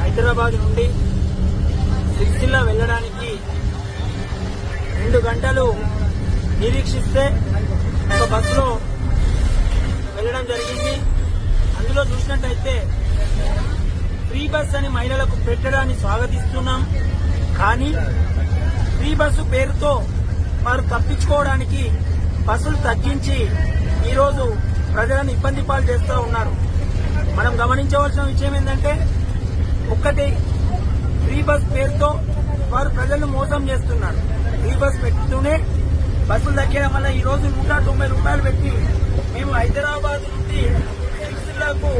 హైదరాబాద్ నుండి సిరిసిల్ల వెళ్ళడానికి రెండు గంటలు నిరీక్షిస్తే ఒక బస్సులో వెళ్ళడం జరిగింది. అందులో చూసినట్టయితే ఫ్రీ బస్ అని మహిళలకు పెట్టడాన్ని స్వాగతిస్తున్నాం. కానీ ఫ్రీ బస్సు పేరుతో వారు తప్పించుకోవడానికి బస్సులు తగ్గించి ఈరోజు ప్రజలను ఇబ్బంది పాలు చేస్తూ ఉన్నారు. మనం గమనించవలసిన విషయం ఏంటంటే ఒక్కటి ఫ్రీ బస్ పేరుతో వారు ప్రజలను మోసం చేస్తున్నారు. ఫ్రీ బస్ పెడుతూనే బస్సులు దగ్గర వల్ల ఈ రోజు నూట తొంభై రూపాయలు పెట్టి మేము హైదరాబాద్ నుండి సిరిసిల్లాకు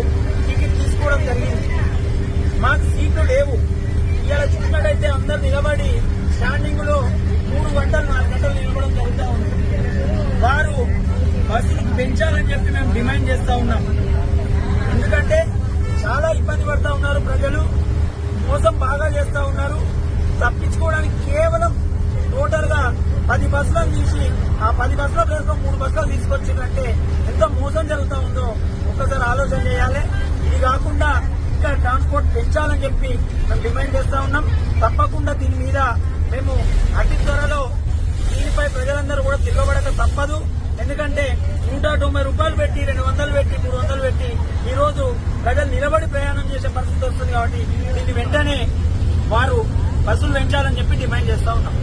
టికెట్ తీసుకోవడం జరిగింది. మాకు సీట్లు లేవు. ఇలా చూసినట్టయితే అందరు నిలబడి స్టాండింగ్లో మూడు గంటలు నాలుగు గంటలు నిలబడడం జరుగుతూ ఉంది. వారు బస్సులు పెంచాలని చెప్పి మేము డిమాండ్ చేస్తా ఉన్నాం. తప్పిస్తా ఉన్నారు. తప్పించుకోవడానికి కేవలం టోటల్గా పది బస్సులను తీసి ఆ పది బస్సుల ప్లేస్లో మూడు బస్సులు తీసుకొచ్చిందంటే ఎంత మోసం జరుగుతా ఉందో ఒక్కసారి ఆలోచన చేయాలి. ఇది కాకుండా ఇంకా ట్రాన్స్పోర్ట్ పెంచాలని చెప్పి మేము డిమాండ్ చేస్తా ఉన్నాం. తప్పకుండా దీని మీద మేము అతి త్వరలో దీనిపై ప్రజలందరూ కూడా తిరగబడక తప్పదు. ఎందుకంటే నూట తొంభై రూపాయలు పెట్టి రెండు వందలు పెట్టి మూడు వందలు పెట్టి ఈ రోజు ప్రజలు నిలబడి ప్రయాణం చేసే పరిస్థితి వస్తుంది కాబట్టి దీన్ని వెంటనే వారు బస్సులు పెంచాలని చెప్పి డిమాండ్ చేస్తా ఉన్నాం.